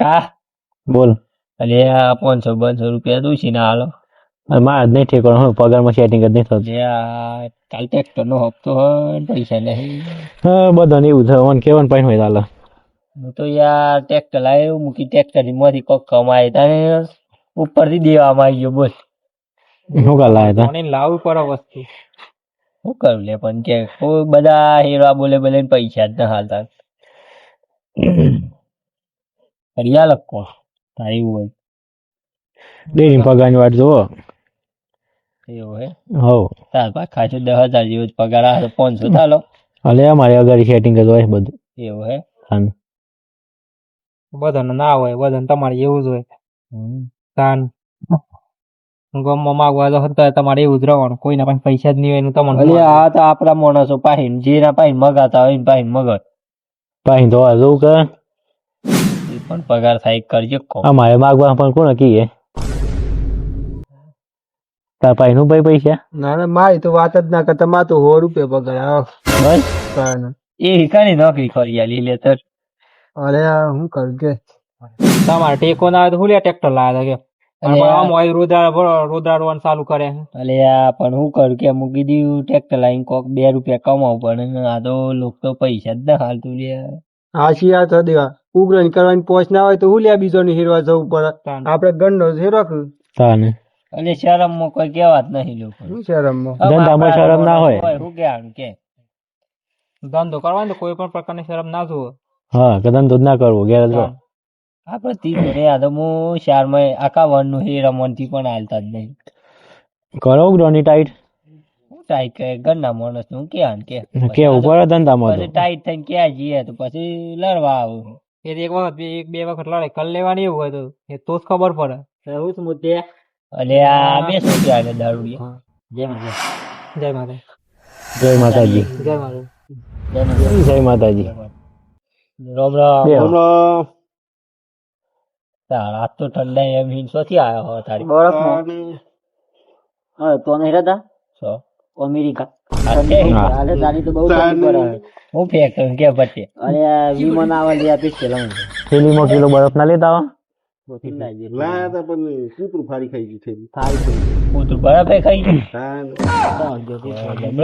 કાકા? બોલ. અરે આ પાંચસો પાંચસો રૂપિયા દૂસી ના હાલો. મારા જ નહીં ઠેકવાનું હું પગારમાં સેટિંગ જ નહીં થતું. કાલ ટ્રેક્ટર નો હપ્તો હોય પૈસા નહીં. હા બધાને એવું થાય મને કેવાનું પાણી હોય ચાલે હું તો યાર ટ્રેક્ટર લાવ્યો મૂકી ટ્રેક્ટરમાંથી કોક કમાય તારે ઉપરથી દેવામાં આવી ગયો બોલ. શું કાલ લાયા તા? મને લાવવું પડે વસ્તુ. શું કરું લે પણ કે કોઈ બધા હેરવા બોલે બોલે પૈસા જ ના હાલતા. કર્યા લખો. તારે એવું હોય. ડેરી પગારની વાટ જોવો એવું હે? હવ. તાર પાસે ખાસો દસ હજાર જેવો જ પગાર આવે પાંચસો ચાલો. અલે અમારે અગાડી સેટિંગ જ હોય બધું. એવું હે? તાન. બધાને ના હોય બધાને તમારે એવું જ હોય. કાન તાન. ગમમાં માગવા તો હતા તમારે એવું જ રહેવાનું. કોઈના પાસે પૈસા જ નહીં હોય ને તમને અલી આ તો આપડા માણસો પાહીન જેના પાહીન મગાતા હોય ને પાહીન મગર પાહીન ધોવા જવું કે? પણ પગાર થાય કરજો આ મારે માગવા પણ કોણ કીએ તાર પાણી નું ભાઈ પૈસા? ના ના મારી તો વાત જ ના કરતા માર તો સો રૂપિયા પગાર બસ. એ હિકાની નોકરી કરી આલી લે તર અરે હું કરું કે? તમારે ટેકો ના આવે તો હું લે ટ્રેક્ટર લાયા કે? રોદાડવાનું ચાલુ કરે. અલે આ પણ હું કરું કે મૂકી દીધું ટ્રેક્ટર લાઈન કોક બે રૂપિયા કમાવું પણ આ તો લોકો તો પૈસા જ ના હાલતું લે હાશી આ તો દેવા. ઉગ્રણી કરવાની પહોંચ ના હોય તો હું લ્યા બીજો ને હેરવા જવું પડે? આપડે ગંડો હેરવા તાને. અને શરમમાં કોઈ કેવા જ નહીં લોકો શું શરમ ધંધામાં શરમ ના હોય. શું કહેવાનું કે? ધંધો કરવાનો કોઈ પણ પ્રકારની શરમ ના જોવો હા કે ધંધો ના કરવો ઘેર જ રહો. આપડે તીજો રે આ તો હું શારમાં આખા વનનું હે રમણથી પણ હાલતા જ નહીં. કરો ગ્રોની ટાઈટ? હું ટાઈટ કે ઘરના માણસનું કે. કે કેવું પડે ધંધામાં ટાઈટ થઈને ક્યાં જઈએ તો પછી લડવા આવું. એ એક વખત બે- એક બે વખત લડાઈ કરી લેવાની એવું હોય તો. એ તો જ ખબર પડે. એવું શું મુદ્દે. અને આ બે શું ત્યાં દારૂડિયા. જય માતા જય માતા જય માતાજી. જય માતા જય માતાજી. રામ રામ. રામ રામ. તાર આજ તો ઠંડા એમ હિંસોથી આવ્યો હો તારી. હા તો નહીં રહેતા? સો અમેરિકા. તારી તો બહુ હું ફેંક કે પટ્ટે અરે આ વિમાન આવવા લે આપીશ કે લઉં. થેલીમાં કિલો બરફ ના લેતા આવો. કૂતરું બરફે ખાઈ ગયું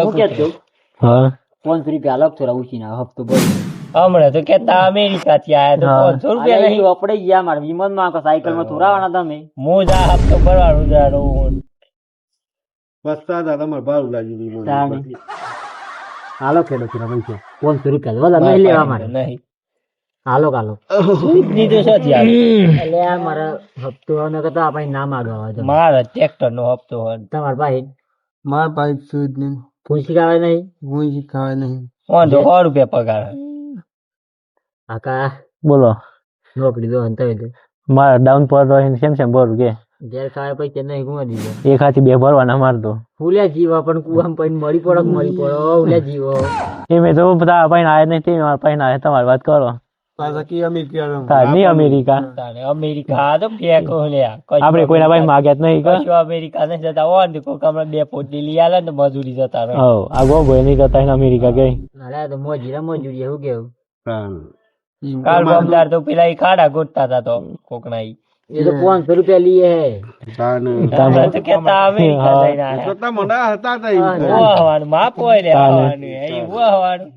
હું ક્યાં છું? હા. પાંચસો રૂપિયા અલગ થોડા ઉછીના હપ્તો ભરી. હમણાં તો કેતા અમેરિકા થી આયા તો પાંચસો રૂપિયા નહીં. ઈ ગયા મારા વિમાનમાં સાયકલમાં થોરાવાના તમે. હું જ આ હપ્તો ભરવાનું જાણું તાણે. હાલો ખેડો ખેડો પૈસા પાંચસો રૂપિયા વધારે નહીં લેવા મારે નહીં હાલો હાલો ની તો સાથી એટલે આ મારા હપ્તો ને કરતા આપણે ના માગવા આવે મારા ટ્રેક્ટર નો હપ્તો હોય તમારા પાસે મારા પાઇપ સુધ નહીં પૂછી ખાવે નહીં હું ખાવે નહીં વાંધો સો રૂપિયા પગાર હોય. આકા બોલો નોકરી દો અંતર મારા ડાઉન પર રહીને કેમ છે ભરું કે ઘેર ખાવા પછી નહીં ગુવા દીધો? એક હાથી બે ભરવાના મારતો ફૂલ્યા જીવા પણ કુવામ પૈન મળી પડો મળી પડો? ઉલ્યા જીવો. એ મેં તો બધા પાઈને આયા નહીં તે મારા પાઈને આયા તમારી વાત કરો. America America. તો ફેંકો લ્યા કશું કોઈના પાસે માગ્યા નહીં કશું અમેરિકા નહીં જતા હોય ને કોઈક હમણાં બે પોટલી લઈ આલે ને મજૂરી જતા રહે. આ ગોબો નહીં જતા અમેરિકા ગઈ. અરે તો મોજીરા મોજૂરી એવું કેવું? કાલ બમદાર તો પેલા એ ખાડા ગોતતા હતા તો કોકના એ તો પાંચસો રૂપિયા લીએ હે. તો કેતા અમેરિકા જઈને આયા. માપ હોય એ ઉહાવાનું.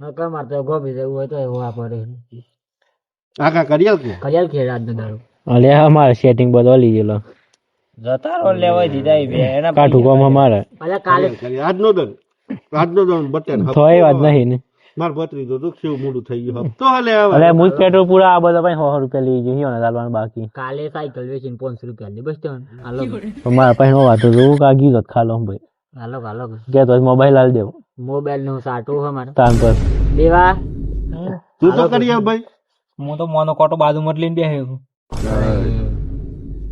નકર માર તો ગોભી જવું હોય તો એવું આખા કરિયલ ખેડ આજનો દાડો. અલે અમારે સેટિંગ બધો લઈ ગયેલો. જતા રહો લેવાય દીધા ઈ બે. એના કાઠું કામ અમારે. અલ્યા કાલે આજનો દન. આજનો દન બચ્ચન થોય વાત નહીં ને. માર તો મોડું થઈ ગયું હપ્તો હાલે અલે મુજ પેટ્રોલ પૂરા આ બધા રૂપિયા લઈ ગયો હિયોને ચાલવાનું બાકી. કાલે સાયકલ વેચીને પાંચસો રૂપિયા લે બસ તો હાલો. મારા પાસે નો વાતો જોવું કે આ ખાલો ભાઈ. હાલો હાલો. કે તો મોબાઈલ હાલ દેવો. મોબાઈલનું સાટું હે મારે. તાન પર. દેવા. તું તો કરિયલ ભાઈ. હું તો મોનો કોટો બાજુમાં લઈને છું.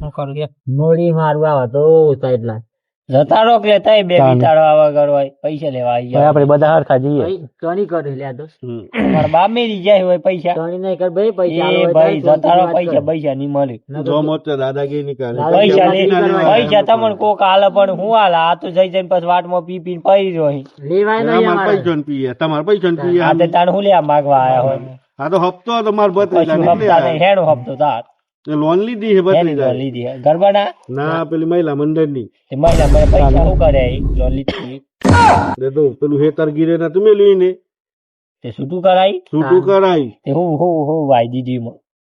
હું કરું કે? મોડી મારવા હતો એટલા જતા રહો કે લેતા બે બિચારો આવા હોય પૈસા લેવા આવી જાય આપણે બધા હરખા જઈએ ટણી કરી લે દોસ્ત. મારા બાપ જાય હોય પૈસા. ટણી નહીં કર ભાઈ પૈસા એ ભાઈ તો જતા રહો વાત પૈસા પૈસા ની મળે જો મોટો દાદાગીરી નીકળે દાદા- પૈસા લે પૈસા તમને કોક હાલે પણ હું હાલે આ તો જઈ જઈને પછી વાટમાં પી પીને પડી રહ્યો અહીં. લેવાય નહીં અમાર. પૈસા પૈસા પીએ તમાર પૈસા પીએ. આ તો તાણ હું લે માગવા આયા હોય. આ તો હપ્તો તો માર હપ્તા હેડો હપ્તો તાર. લોન લીધી છે બધી લોન લીધી. ગરબાના? ના પેલી મહિલા મંડળની. એ મહિલા મને પૈસા હું કરે લોન લીધી તે તો પેલું હેતર ગીરે ના તમે લઈને તે છૂટું કરાઈ? છૂટું કરાય તે હું હું હું વાઈ દીધી મો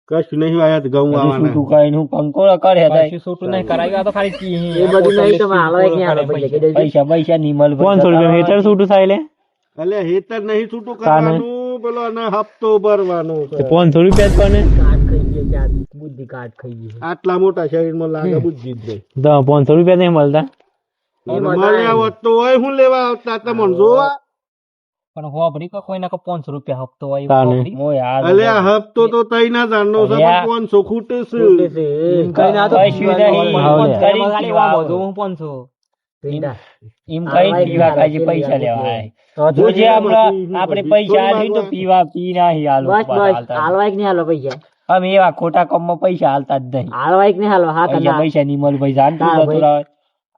કશું નહીં વાયા તો ઘઉં હજુ આવવાના. છૂટું કરીને હું કંકોડો કરે તાય. એ બધું નહીં તમે હાલવા એક નહીં હાલો પૈસા પૈસા પૈસા ની મળે પાંચસો રૂપિયા હેઠળ છૂટું થાય લે? એટલે હેતર નહીં છૂટું કરવાનું પેલો ના હપ્તો ભરવાનો છે. પાંચસો રૂપિયા જ કોને? કાટ ગયો ચાર બુદ્ધિ કાટ ખાઈ ગઈ આટલા મોટા શરીરમાં લાગે બુદ્ધિ જ નહીં. તો પાંચસો રૂપિયા નહીં મળતા? મળ્યા હોત તો હોય હું લેવા આવતા તમને જોવા. તાને? મોય આ અલે આ હપ્તો તો તઈ ના જાણનો છે અલ્યા. પણ પાંચસો ખૂટે છે. કઈ ના તો. કરીને પીવા આવો. પેંડા. એમ કઈ પીવા કાજે પૈસા લેવા આય. જે આપણે આપણે પૈસા આલી તો પીવા પી નાહી હાલો બસ બસ હાલવા એક નહીં હાલો પૈસા. અમે એવા ખોટા કામમાં પૈસા હાલતા જ નહીં. હાલવા કે નહીં હાલો હા પૈસા પૈસા ની મળે પૈસા આંટલું જતું રહે.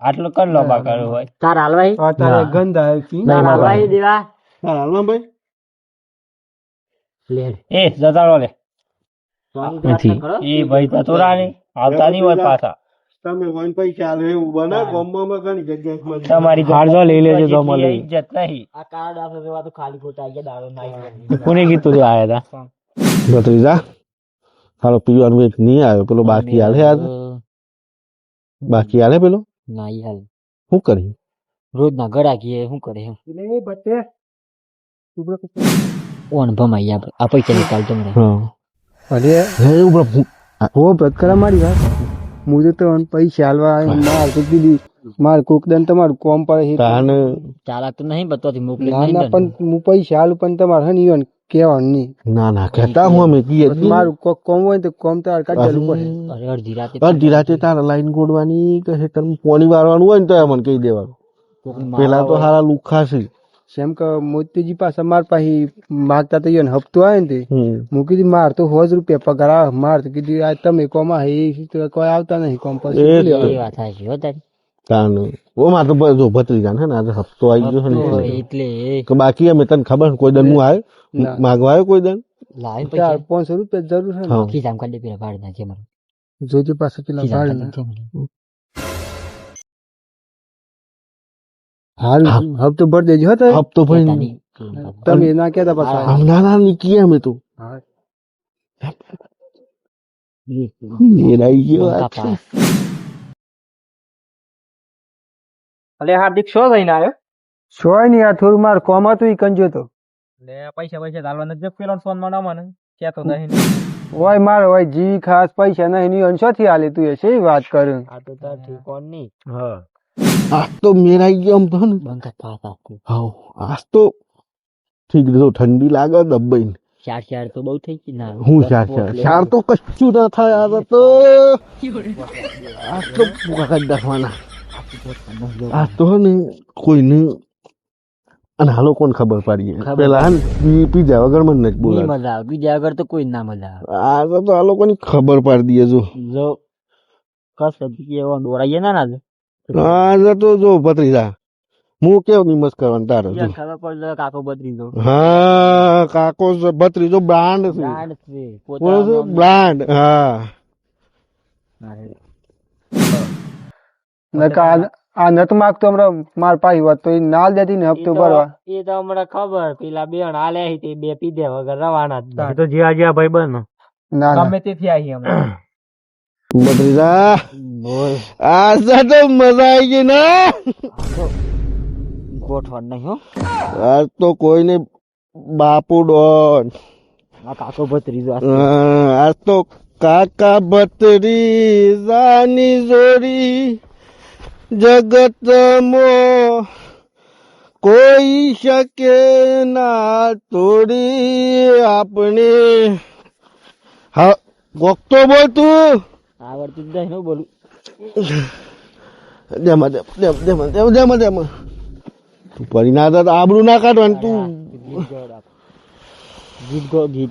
આટલો કર લોબા કરો હોય. તાર હાલવા હા તારે ગંધ આવે કી? તાર હાલવા દેવા? તાર હાલવા ભાઈ? લે. એ જતાડો લે. નથી. એ ભાઈ તતોરા ને આવતા નહીં હોય પાછા. તમે વન પૈસા આલે એવું બને ગમવામાં ઘણી જગ્યાએ. તમારી તો લઈ લેજો તો જેટલી મળે. ઇજ્જત નહીં. આ કાર્ડ આપણે તો ખાલી ખોટા આઈ ગયા દાડો નાઈ કોને કીધું તે આયા હતા ભત્રીજા તારો પીવાનું એક નહીં આવ્યો પેલો બાકી આલે આજ? બાકી હાલે પેલો? ના હાલ. શું કરી રોજ ના ગળા કીએ શું કરે એમ. ઓન ભમાઈ આપણે આ પૈસા નીકાળ તમને. હા. અરે હે ઊભો પ્રકરા મારી વાત. હું તો તમને પૈસા હાલવા. માર તો કીધી માર કોક દન તમારું કોમ પડે છે. તાને ચાલાક તો નહીં બતવાથી મોકલી ના. પણ હું પૈસા હાલું પણ તમારે હે ને ઈવન કહેવાનું નહીં. ના ના કહેતા હું અમે કીએ મારું કોક કોમ હોય તો કોમ તારે કાઢી પડે. અડધી રાતે અડધી રાતે તારા લાઈન ગોડવાની કે તમે પોણી વારવાનું હોય ને તો મને કહી દેવાનું. પેલા તો હારા લુખા છે. જેમ કે મોતીજી પાસે માર પાસે માગતા તો ને હપ્તો આવે ને તે. હમ. હું કીધું માર તો હોજ રૂપિયા પગાર આવે. માર તો કીધું આ તમે કોમાં એ કોઈ આવતા નહીં કોમ પછી હો ઓ મારે તો જો ભત્રીજા ને આજે હપ્તો આવી ગયો છે ને. એટલે. કે બાકી અમે તને ખબર કોઈ દન હું આવ્યો. માગવા આવ્યો કોઈ દન? લાવે ચાર પૈસા પાંચસો રૂપિયા જરૂર છે ને. હા. કાઢી પેલા ભાડ નાખે મારું જોજે પાસે પેલા ખીચામ નાખે મારું. હપ્તો ભરી દેજો હો તો હપ્તો ભાઈ તમે ના કેતા પાછા. ના ના નીકળી અમે તો. મેરાઈ ગયો આ. કાપા. અલે હાર્દિક શો જઈને આવ્યો? સોય નહીં આ થોડું માર કોમ હતું એ કંજો તો. લે પૈસા પૈસા ચાલવા નથી પેલો ફોનમાં ના મને. કેતો નહીં. ઓય મારે ઓય જીવી ખાસ પૈસા નહીં ની અંશોથી હાલે તું એ? વાત કરું? આ તો તાર ઠીકોણ નહીં? આ તો મેરાઈ ગયો આમ તો ને. બંકા પાસ આપતું આજ તો ઠીક તો ઠંડી લાગે દબાઈ ચાર ચાર તો બહુ થઈ ગઈ. ના હું ચાર ચાર? ચાર તો કશું ના થાય આ તો. આ તો કાકા નાખવાના. આ તો હે ને કોઈને અને હાલો કોણ ખબર ખબર પેલા હે ને પી- પીધા વગર મને નથી બોલા મજા આવે બીજા આગળ તો કોઈ ના મજા આવે આ તો આ લોકોની ખબર પાડી દઈએ જો. જો કસ એવો દોરાઈએ ના ના આ તો જો ભત્રીજા. હું કેવું નિમસ કરવાનું તારે ખબર પડે કાકો બદરી દો હા કાકો છે, ભત્રીજો બ્રાન્ડ છે. બ્રાન્ડ છે. બ્રાન્ડ હા. આ- આ નત માગતો હમણાં માર પાઈ વાત તો એ નાલ દેતી ને હપ્તો ભરવા. એ તો હમણાં ખબર પેલા બે જણ હાલે બે પીધે વગર રવાના જ તો જ્યાં જ્યાં ભાઈ બન ના ના. તેથી આવી અમે ભત્રીજા આ તો મજા આવી ગઈ ને. ગોઠવણ નહીં હો. આ તો કોઈને બાપુ ડોન. આ કાકો ભત્રીજો આ તો કાકા ભત્રીજાની જોડી. જગત મો કોઈ શકે ના તોડી આપણે હા વખતો બોલ તું. આવડતું જ નહીં બોલું. દેમાં દેમ દેમ દેમ દેમ દેમ દેમ. તું પડી ના તો આબરૂ ના કાઢવાનું તું. ગીત ગાવડ આપ. ગીત. ગો ગીત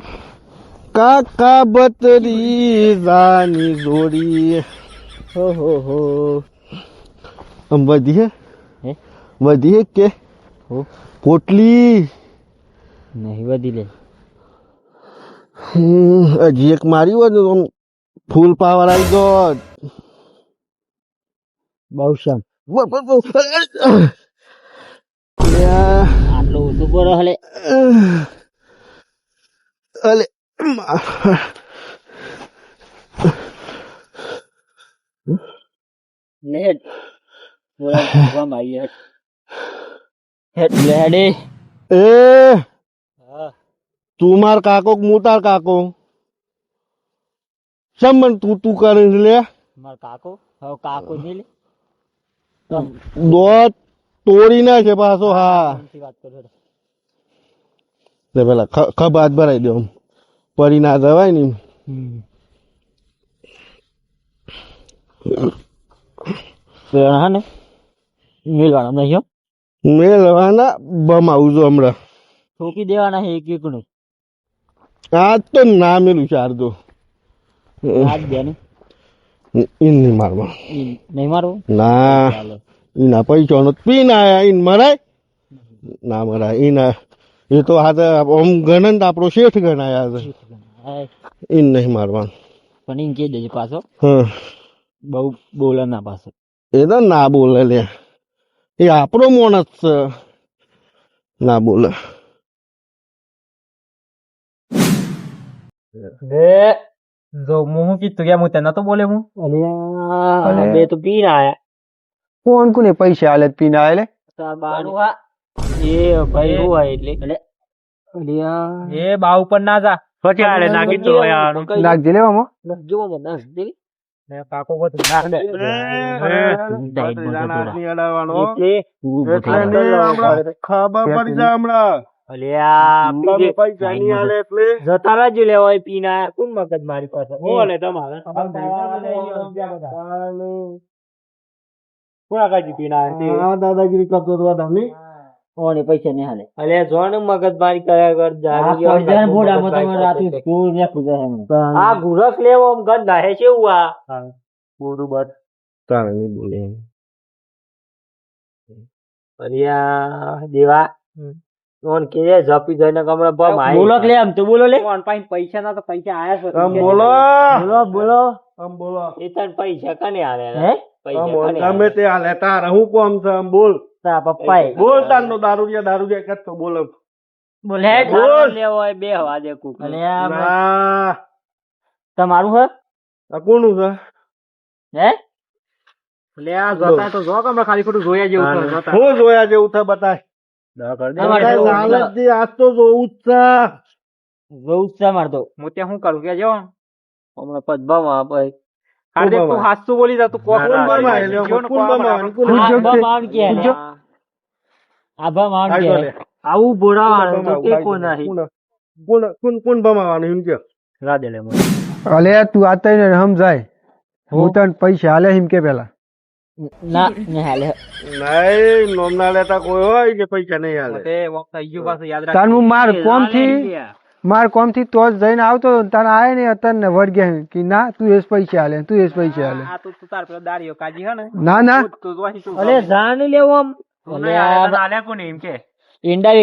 કાકા ભત્રીજાની જોડી. હો હો હો. આમ વધી હે? વધી હે કે? પોટલી! નહીં વધી લે. હજી એક મારી હોય ને આમ ફૂલ પાવર આવી ગયો. બહુ યા, આટલું ઊંચું પડે હલે. અલે મા- બોલા ભગવાન મારી હેડ હેડ લે હેડ એ. તું માર કાકો કે હું તાર કાકો? શમ મને તું તું કરે છે લે. માર કાકો? હવે કાકો નહીં લે? દોત તોડી ના છે પાછો હા. થી વાત કરો. લે પેલા ખ- ખભા હાથ ભરાઈ દો પડી ના જવાય ને હા ને? મેલવાના નહીં મેળવાના મેં લેવાના બમ આવું છું હમણાં. ઠોકી દેવાના છે એક એક નું આજ તો ના મેલું ચાર તો. આજ બે ને? ઈન નહીં મારવા નહીં મારવું? ના. ચાલો. ઈના પૈસા નો પી ના આયા ઈન મરાય? ના મરાય. એના એ તો હાથે ઓમ ગણન આપણો શેઠ ગણાયા છે. ઈન નહીં મારવાનું. પણ એમ કહી દેજો પાછો. બહુ બોલે ના પાછો. એ તો ના બોલે લે. એ આપણો માણસ છે ના બોલે બે જો હું હું કીધું કે હું તને તો બોલે હું અલ્યા બે તો પી ના આયા કોણ કોને પૈસા આલે પીન આલે હા એ ભાઈ હું હોય એટલે અલિયા એ બા ઉપર ના જા પછી આલે નાખી તો યાર નાખજે લેવામાં જો મને દસ દે કાકો બધ ખબર પડી જાય હમણાં. જતા રાજુ લેવાય પી ના કોણ મગજ મારી પાસે? બોલે તમારે? કોણ કાજી પીના દાદાગીરી કરતો હતો તમે ઓને પૈસા નહીં હાલે. અલે જોણ મગજ મારી કર્યા કર આ ગુરક લેવો આમ ગન નાહે છે એવું આ? બટ તારે નહીં બોલે અલ્યા દેવા કોણ કે ઝપી જઈને કમરા પર માઈ બોલો લે આમ તો બોલો લે. કોણ પાસે પૈસા ના તો પૈસા આયા છે આમ બોલો. બોલો બોલો. આમ બોલો. એ તન પૈસા કને આવે હે? ગમે તે હાલે. તારે હું કોમ છે? આમ બોલ. તા પપ્પા બોલ તાર નો દારૂડિયા દારૂડિયા કરતો બોલ. બોલે બોલ. લેવો હોય બે વાજે દે કુક ના. તમારું હે? આ કોનું છે? હે? લે આ જોતા તો જો કમરા ખાલી ખોટું જોયા જેવું છે જોતા. હું જોયા જેવું બતાય બતાય, છે. દી, આજ તો જોવું જ છે. બહુ તો. મારતો હું ત્યાં શું કરું? કે જો હમણાં પદભામાં ભાઈ. તું હાસુ બોલી જા તું કોણ કે. આભા માન કે. આવું બોરા કોણ તો કે આઈ નહીં કોણ- કોણ- કોણ- કોણ બમાવાનું એમ કે. રાધે લે અલે તું આતા ને સમજાય હું? તને પૈસા હાલે એમ કે પેલા. ના ને હાલે નહીં નોમ લેતા કોઈ હોય કે પૈસા નહીં હાલે તે વખત હું માર કોમથી માર કોમથી તો જ જઈને આવતો હતો તને આય ને અત્યારે ને વળગ્યા કે ના તું એસ પૈસા હાલે તું એસ પૈસા હાલે આ તું તાર પેલો દાડીઓ કાજી હે ને. ના ના. અરે જાણ લેવો આમ. તું આલે કોને એમ કે? ઈંડા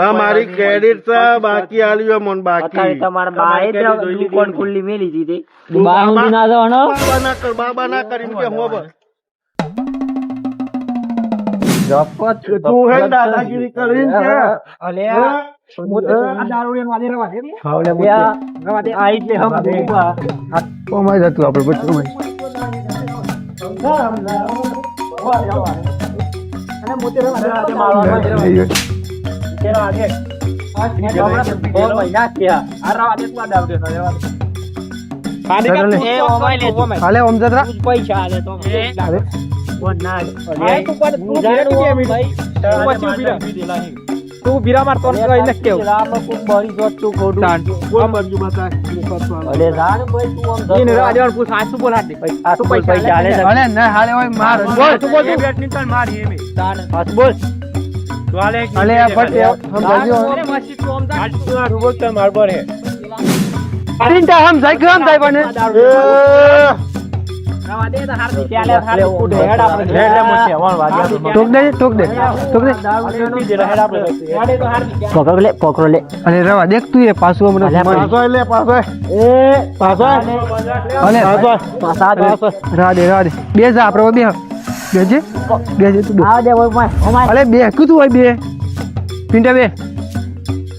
વે મારી ક્રેડિટ બાકી આલ્યો મન બાકી. તમારા બાએ દુકાન ખુલ્લી મેલી દીધી. બા ના જવાનો. બાબા ના કર બાબા ના કરી કે હું હવે. તું હે દાદાગીરી કરીને કે અલે? આ દારૂડિયાનું વાદે રવા દે હાવલે રવા દે. આ એટલે હમ ઊભા. કોમાય જતું આપણે બધું અને મોતે રવા દે. રવા દે, મારવા દે, રવા દે. તે રવા દે. આ મહિના થયા. આ રવા દે, તું આ દારૂડિયાનો રવા દે. ખાલી એ ઓમાય લે. ઓમાય. હાલે ઓમ જતરા પૈસા હાલે તો તું બીરા મારતો આમ? ભાઈ. કઈ નથી કેવું બળી જોત તું. શાંત. કોણ બાજુ બતાય અલે જાણ ભાઈ તું આમ રાખ. દેવાનું પૂછ, આ શું બોલ હાથ દે. આ તું પૈસા હાલે છે. હાલે ના હાલે હોય માર બોલ, તું બોલ, તું બેડમિન્ટન મારી એમે. જાણ. બોલ તું હાલે એક હાલે આ ફટ સમજાજો અરે મસ્તી તું આમ જા. તું બોલ, તાર માર પર હે. તીન તા સમજાય કે સમજાય પણ પકડ લે પકડો લે. અરે રવા દેખ તું એ પાછું હમણાં પાછો લે પાછો. એ પાછો. અલે પાછા. પાછો. રા દે બે જા આપણે બે. બેજે બેજે તું બે. આવ દે ઓય બે. કીધું હોય બે? પિંટા બે.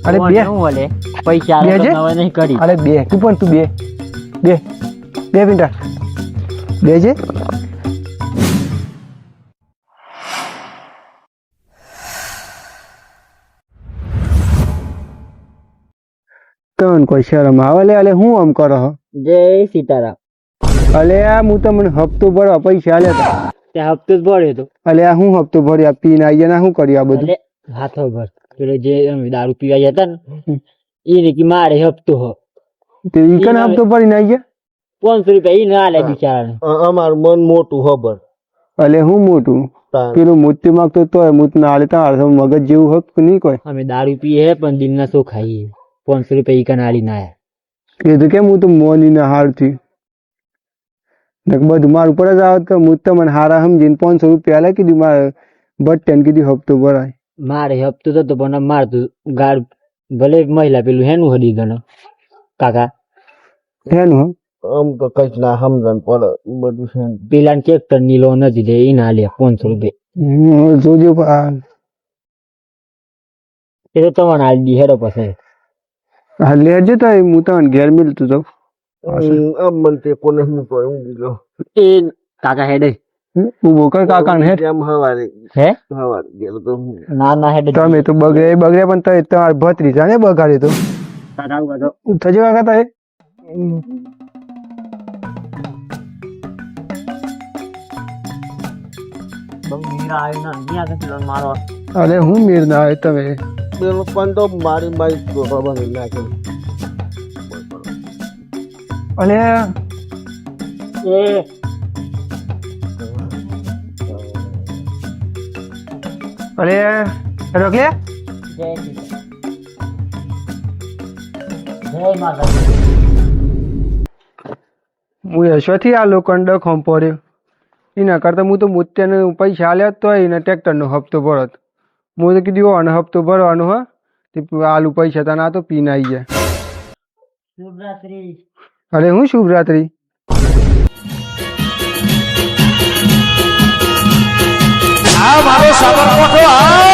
અરે બે. પૈસા બે આલે છે? તો નવે નહીં કરી. અરે બે. તું પણ તું બે. બે. બે પિંટા. બે તન કોઈ શરમ આવે લે અલે હું આમ કરો જય સીતારામ. અલે આ હું તમને હપ્તો ભરવા પૈસા લેતા તે. હપ્તો જ ભર્યો તો. અલે આ હું હપ્તો ભર્યા પીન આવીએ ના શું કર્યું આ બધું? હાથો ભર. પેલો જે દારૂ પીવા જતા ને એને કે મારે હપ્તો હો. તે ઈ કન હપ્તો ભરીને આવીએ પાંચસો રૂપિયા ઈ ના લે બિચારાને. અમારું મન મોટું ખબર. અલે હું મોટું? પેલું મૂર્તિ માંગતો તો મૂત ના આલે તાર મગજ જેવું હક નહીં કોઈ? અમે દારૂ પીએ હે પણ દિલના શું ખાઈએ પાંચસો રૂપિયા ઈ કને આલી ના. કીધું કેમ હું તો મોની ના હારથી બધું મારું ઉપર જ આવત તો હું તમને હારા સમજીને પાંચસો રૂપિયા આલે કીધું મારે બટન કીધું હપ્તો ભરાય. મારે હપ્તો તો પણ પણ મારતું ગાડ ભલે મહિલા પેલું હેનું હડી ગણ. કાકા. હેનું હો? આમ તો કઈ ના સમજણ પડે બધું છે પેલા ટ્રેક્ટરની લોન નથી લે એ ના લે પાંચસો રૂપિયા. હમ, જોજો એ તો તમારે આલી દી હેડો પછી. હા લેજે તો હું તમને ઘેર મિલતું તો આમ મને તે કોને હું કહું હું બીજો એ કાકા હેડે. ઊભો કર કાકા ને હેઠ એમ હવારે હે? હવારે ગેલો તો હું. ના ના હેડે. તમે તો બગડે બગડે પણ તો તમાર ભત્રીજા ને બગાડે તો. કાકા ઊભા થો. થજો કાકા તો અરે હું મીર ના આવે તમે? પણ તો મારી મારી નહીં નાખે અને એ. અરે રોકલે? હું યશોથી આ લોખંડ ખંપોર્યો એના કરતા હું તો મોત્યાને પૈસા આલ્યા તો એને ટ્રેક્ટરનો હપ્તો ભરત હું તો કીધું આનો હપ્તો ભરવાનો હા. તે આલુ પૈસા તને આ તો પીને આવી જાય શુભરાત્રી. અરે હું શુભરાત્રી? આ મારો સાબરકોઠો આ